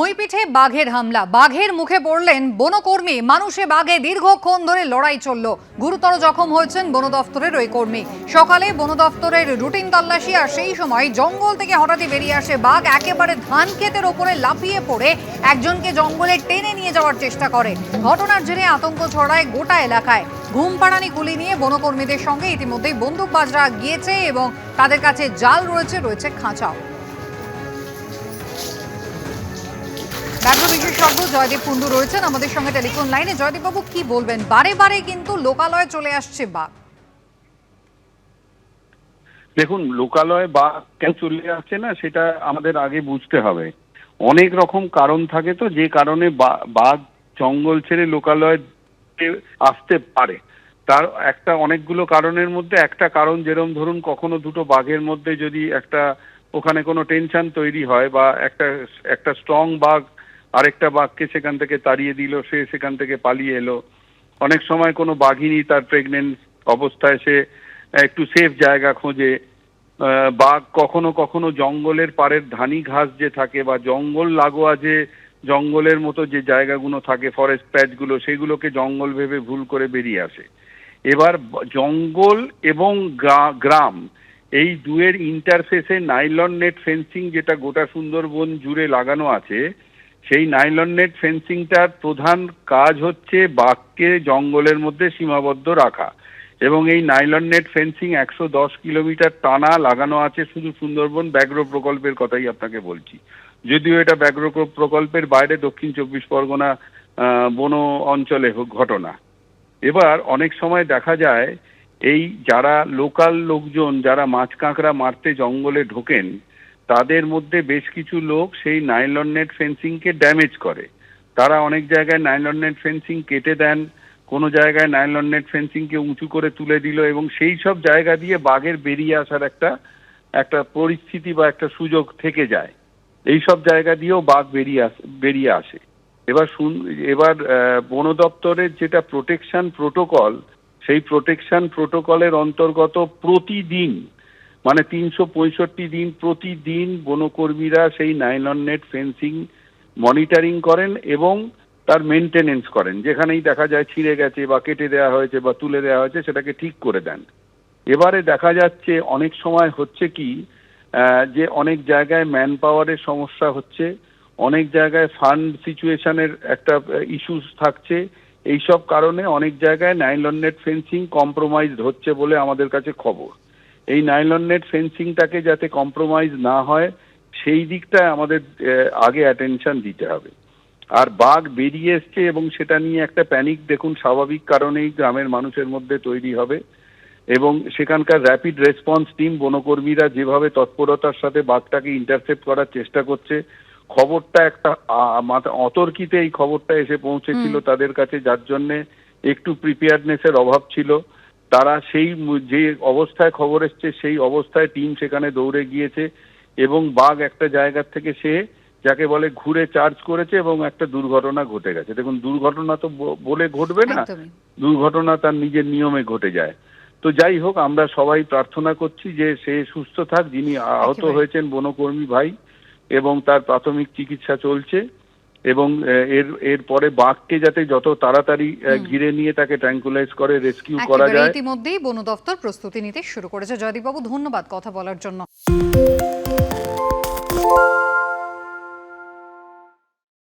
মইপিঠে বাঘের হামলা। বাঘের মুখে পড়লেন বনকর্মী। মানুষে বাঘে দীর্ঘক্ষণ ধরে লড়াই চলল। গুরুতর জখম হয়েছেন বন দফতরের ওই কর্মী। সকালে বন দফতরের রুটিন তল্লাশি আর সেই সময় জঙ্গল থেকে হঠাৎই বেরিয়ে আসে বাঘ। একেবারে ধান ক্ষেতের ওপরে লাফিয়ে পড়ে। একজনকে জঙ্গলে টেনে নিয়ে যাওয়ার চেষ্টা করে। ঘটনার জেরে আতঙ্ক ছড়ায় গোটা এলাকায়। ঘুম পাড়ানি গুলি নিয়ে বনকর্মীদের সঙ্গে ইতিমধ্যেই বন্দুকবাজরা গিয়েছে এবং তাদের কাছে জাল রয়েছে রয়েছে খাঁচাও। ব্যাঘ্র বিশেষজ্ঞ জয়দীপ কুণ্ডু রয়েছেন আমাদের সঙ্গে টেলিফোন লাইনে। জয়দীপ বাবু কি বলবেন? বারে বারে কিন্তু লোকালয়ে চলে আসছে বাঘ দেখুন, লোকালয় বা কেন চলে আসছে না, সেটা আমাদের আগে বুঝতে হবে। অনেক রকম কারণ থাকে তো, যে কারণে বাঘ জঙ্গল ছেড়ে লোকালয় আসতে পারে। তার একটা অনেকগুলো কারণের মধ্যে, একটা কারণ যেরকম ধরুন, কখনো দুটো বাঘের মধ্যে যদি একটা ওখানে কোনো টেনশন তৈরি হয় বা একটা একটা স্ট্রং বাঘ আরেকটা বাঘকে সেখান থেকে তাড়িয়ে দিল, সে সেখান থেকে পালিয়ে এলো। অনেক সময় কোনো বাঘিনী তার প্রেগনেন্ট অবস্থায় সে একটু সেফ জায়গা খোঁজে। বাঘ কখনো কখনো জঙ্গলের পাড়ের ধানি ঘাস যে থাকে বা জঙ্গল লাগোয়া যে জঙ্গলের মতো যে জায়গাগুলো থাকে ফরেস্ট প্যাচগুলো সেগুলোকে জঙ্গল ভেবে ভুল করে বেরিয়ে আসে। এবার জঙ্গল এবং গ্রা- গ্রাম, এই দুয়ের ইন্টারফেসে নাইলন নেট ফেন্সিং যেটা গোটা সুন্দরবন জুড়ে লাগানো আছে সেই নাইলন নেট ফেন্সিংটার প্রধান কাজ হচ্ছে বাঘকে জঙ্গলের মধ্যে সীমাবদ্ধ রাখা। এবং এই নাইলন নেট ফেন্সিং একশো দশ কিলোমিটার টানা লাগানো আছে শুধু সুন্দরবন ব্যাঘ্র প্রকল্পের কথাই আপনাকে বলছি। যদিও এটা ব্যাঘ্র প্রকল্পের বাইরে দক্ষিণ চব্বিশ পরগনা বন অঞ্চলে ঘটনা। এবার অনেক সময় দেখা যায় এই যারা লোকাল লোকজন, যারা মাছ কাঁকড়া মারতে জঙ্গলে ঢোকেন তাদের মধ্যে বেশ কিছু লোক সেই নাইলন নেট ফেন্সিংকে ড্যামেজ করে। তারা অনেক জায়গায় নাইলন নেট ফেন্সিং কেটে দেন, কোনো জায়গায় নাইলন নেট ফেন্সিংকে উঁচু করে তুলে দিল এবং সেই সব জায়গা দিয়ে বাঘের বেরিয়ে আসার একটা একটা পরিস্থিতি বা একটা সুযোগ থেকে যায়। এই সব জায়গা দিয়েও বাঘ বেরিয়ে আসে বেরিয়ে আসে। এবার শুন, এবার বন দপ্তরের যেটা প্রোটেকশন প্রোটোকল সেই প্রোটেকশন প্রোটোকলের অন্তর্গত প্রতিদিন মানে তিনশো পঁয়ষট্টি দিন প্রতিদিন বনকর্মীরা সেই নাইলন নেট ফেন্সিং মনিটরিং করেন এবং তার মেনটেনেন্স করেন। যেখানেই দেখা যায় ছিঁড়ে গেছে বা কেটে দেওয়া হয়েছে বা তুলে দেওয়া হয়েছে, সেটাকে ঠিক করে দেন। এবারে দেখা যাচ্ছে অনেক সময় হচ্ছে কি যে অনেক জায়গায় ম্যান পাওয়ারের সমস্যা হচ্ছে, অনেক জায়গায় ফান্ড সিচুয়েশনের একটা ইস্যুস থাকছে। এইসব কারণে অনেক জায়গায় নাইলন নেট ফেন্সিং কম্প্রোমাইজড হচ্ছে বলে আমাদের কাছে খবর। এই নাইলন নেট ফেন্সিংটাকে যাতে কম্প্রোমাইজ না হয় সেই দিকটায় আমাদের আগে অ্যাটেনশন দিতে হবে। আর বাঘ বেরিয়ে এসছে এবং সেটা নিয়ে একটা প্যানিক দেখুন স্বাভাবিক কারণেই গ্রামের মানুষের মধ্যে তৈরি হবে। এবং সেখানকার র্যাপিড রেসপন্স টিম বনকর্মীরা যেভাবে তৎপরতার সাথে বাঘটাকে ইন্টারসেপ্ট করার চেষ্টা করছে খবরটা একটা অতর্কিতে এই খবরটা এসে পৌঁছেছিল তাদের কাছে যার জন্যে একটু প্রিপেয়ারনেসের অভাব ছিল। তারা সেই যে অবস্থায় খবর এসছে সেই অবস্থায় টিম সেখানে দৌড়ে গিয়েছে এবং বাঘ একটা জায়গা থেকে সে যাকে বলে ঘুরে চার্জ করেছে এবং একটা দুর্ঘটনা ঘটে গেছে। দেখুন দুর্ঘটনা তো বলে ঘটবে না। দুর্ঘটনা তার নিজের নিয়মে ঘটে যায়। তো যাই হোক আমরা সবাই প্রার্থনা করছি যে সে সুস্থ থাক যিনি আহত হয়েছেন বনকর্মী ভাই এবং তার প্রাথমিক চিকিৎসা চলছে। এবং এর এর পরে বাঘকে যাতে যত তাড়াতাড়ি ঘিরে নিয়ে তাকে ট্র্যাঙ্কুলাইজ করে রেস্কিউ করা যায়। ইতিমধ্যেই বন দপ্তর প্রস্তুতি নিতে শুরু করেছে। জয়দীপ বাবু ধন্যবাদ কথা বলার জন্য।